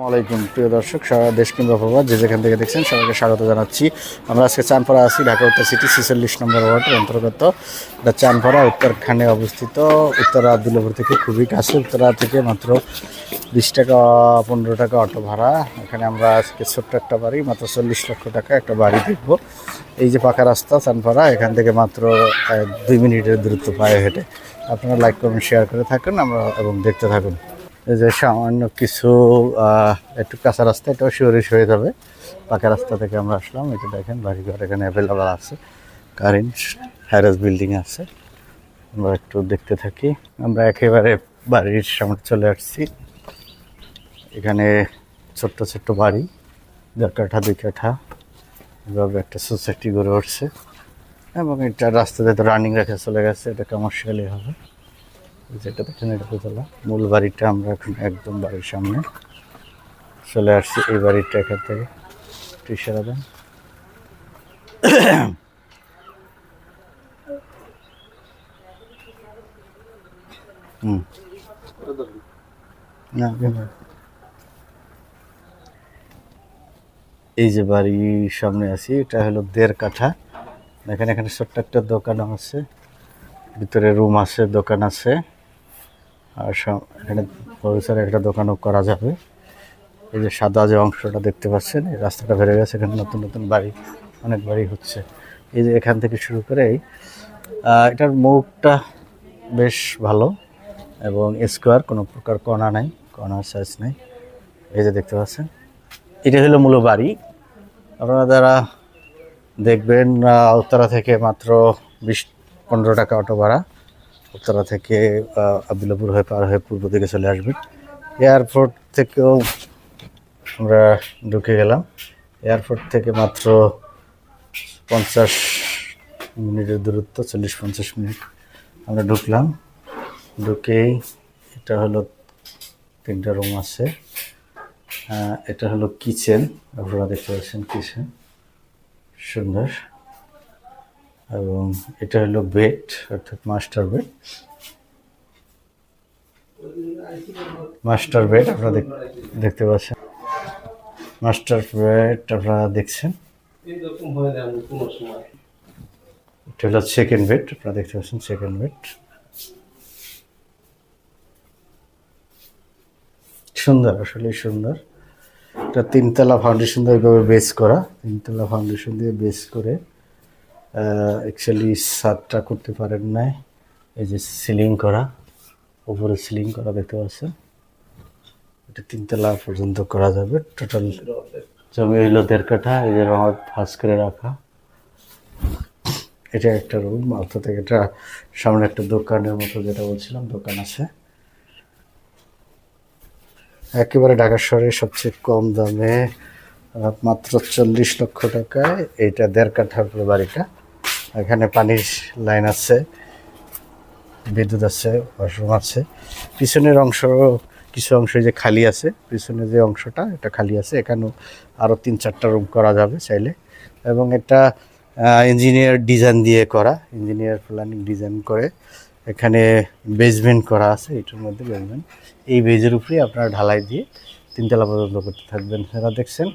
আসসালামাইকুম প্রিয় দর্শক, সারা দেশ কিংবা প্রবাদ, যে যেখান থেকে দেখছেন সবাইকে স্বাগত জানাচ্ছি। আমরা আজকে চানপাড়া আছি, ঢাকা উত্তর সিটি, ছেচল্লিশ নম্বর ওয়ার্ডের অন্তর্গত। এটা চানপাড়া উত্তরখানে অবস্থিত। উত্তরা আব্দুল্লাপুর থেকে খুবই কাছে। উত্তরা থেকে মাত্র বিশ টাকা, পনেরো টাকা অটো ভাড়া। এখানে আমরা আজকে ছোট্ট একটা বাড়ি, মাত্র চল্লিশ লক্ষ টাকা একটা বাড়ি দেখব। এই যে পাকা রাস্তা চানপাড়া এখান থেকে মাত্র দুই মিনিটের দূরত্ব পায়ে হেঁটে। আপনারা লাইক কমেন্ট শেয়ার করে থাকুন আমরা, এবং দেখতে থাকুন। যে সামান্য কিছু একটু কাঁচা রাস্তা এটাও শিওরিশ হয়ে যাবে পাকা রাস্তা থেকে আমরা আসলাম। এটা দেখেন বাড়ি বাড়িঘর এখানে অ্যাভেলেবেল আছে। কারেন্ট হ্যারাস বিল্ডিং আছে। আমরা একটু দেখতে থাকি। আমরা একেবারে বাড়ির সামনে চলে আসছি। এখানে ছোট্ট ছোট্ট বাড়ি দেড় কাঠা, দুই কাঠা। এভাবে একটা সোসাইটি গড়ে উঠছে। এবং এটা রাস্তাতে তো রানিং রেখে চলে গেছে। এটা কমার্শিয়ালি হবে। যেটা দেখেন এটা মূল বাড়িটা আমরা এখন একদম বাড়ির সামনে। চলে আসছি এই বাড়িটা এখান থেকে। একটু ইশারা দেন। হুম। এই যে বাড়ির সামনে আছি, এটা হলো দেড় কাঠা। এখানে এখানে ছোট্ট একটা দোকান আছে। ভিতরে রুম আছে, দোকান আছে। আর পরিসরে একটা দোকানও করা যাবে। এই যে সাদা যে অংশটা দেখতে পাচ্ছেন এই রাস্তাটা বেড়ে গেছে এখানে নতুন নতুন বাড়ি অনেক বাড়ি হচ্ছে। এই যে এখান থেকে শুরু করে এই, এটার মুখটা বেশ ভালো এবং স্কোয়ার কোনো প্রকার কণা নাই কণার সাইজ নাই। এই যে দেখতে পাচ্ছেন এটা হলো মূল বাড়ি। আপনারা যারা দেখবেন উত্তরা থেকে মাত্র বিশ পনেরো টাকা অটো ভাড়া। উত্তরা থেকে আবদুল্লাপুর হয়ে পার হয়ে পূর্ব দিকে চলে আসবেন এয়ারপোর্ট থেকেও আমরা ঢুকে গেলাম। এয়ারপোর্ট থেকে মাত্র পঞ্চাশ মিনিটের দূরত্ব, চল্লিশ পঞ্চাশ মিনিট আমরা ঢুকলাম। ঢুকেই এটা হলো তিনটা রুম আছে। এটা হলো কিচেন। আপনারা দেখতে পাচ্ছেন কিচেন। সুন্দর। এবং এটা হলো বেড অর্থাৎ মাস্টার বেড মাস্টার বেড আপনারা দেখতে পাচ্ছেন। মাস্টার বেড আপনারা দেখছেন। এটা হলো সেকেন্ড বেড আপনারা দেখতে পাচ্ছেন সেকেন্ড বেড সুন্দর আসলে সুন্দর। এটা তিনতলা ফাউন্ডেশন দিয়ে ওইভাবে বেস করা। তিনতলা ফাউন্ডেশন দিয়ে বেস করে অ্যাকচুয়ালি ছাদটা করতে পারেন নাই। এই যে সিলিং করা, উপরে সিলিং করা দেখতে পাচ্ছেন। এটা তিনতলা পর্যন্ত করা যাবে। টোটাল জমি হইল দেড় কাঠা, এই যে ফাঁস করে রাখা। এটা একটা রুম অর্থাৎ এটা সামনে একটা দোকানের মতো যেটা বলছিলাম, দোকান আছে। একেবারে ঢাকা শহরে সবচেয়ে কম দামে মাত্র চল্লিশ লক্ষ টাকায় এটা দেড় উপরে বাড়িটা। এখানে পানির লাইন আছে, বিদ্যুৎ আছে, ওয়াশরুম আছে। পিছনের অংশ, কিছু অংশ যে খালি আছে, পিছনে যে অংশটা, এটা খালি আছে। এখানেও আরও তিন চারটা রুম করা যাবে চাইলে। এবং এটা ইঞ্জিনিয়ার ডিজাইন দিয়ে করা ইঞ্জিনিয়ার প্ল্যানিং ডিজাইন করে। এখানে বেসমেন্ট করা আছে, এটার মধ্যে বেসমেন্ট এই বেজের উপরে আপনারা ঢালাই দিয়ে তিনতলা পর্যন্ত করতে থাকবেন। যারা দেখছেন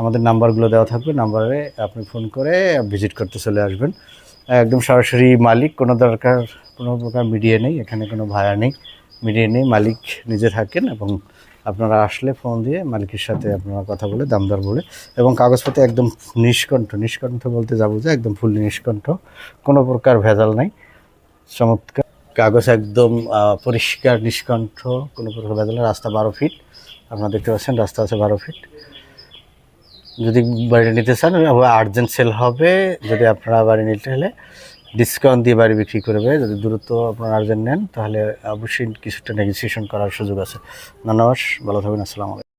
আমাদের নাম্বারগুলো দেওয়া থাকবে, নাম্বারে আপনি ফোন করে ভিজিট করতে চলে আসবেন একদম সরাসরি মালিক, কোনো দরকার, কোনো প্রকার মিডিয়া নেই, এখানে কোনো ভাড়া নেই, মিডিয়া নেই, মালিক নিজে থাকেন এবং আপনারা আসলে ফোন দিয়ে মালিকের সাথে আপনারা কথা বলে, দামদর বলে এবং কাগজপত্র একদম নিষ্কণ্ঠ নিষ্কণ্ঠ বলতে যাব যে একদম ফুল নিষ্কণ্ঠ, কোনো প্রকার ভেজাল নাই, চমৎকার কাগজ একদম পরিষ্কার, নিষ্কণ্ঠ, কোনো প্রকার ভেজাল। রাস্তা বারো ফিট, আপনারা দেখতে পাচ্ছেন রাস্তা আছে বারো ফিট যদি বাড়ি নিতে চান আর্জেন্ট সেল হবে, যদি আপনারা বাড়ি নিতে হলে ডিসকাউন্ট দিয়ে বাড়ি বিক্রি করবে যদি দূরত্ব আপনারা আর্জেন্ট নেন, তাহলে অবশ্যই কিছুটা নেগোসিয়েশন করার সুযোগ আছে। ধন্যবাদ, ভালো থাকবেন, আসসালামু আলাইকুম।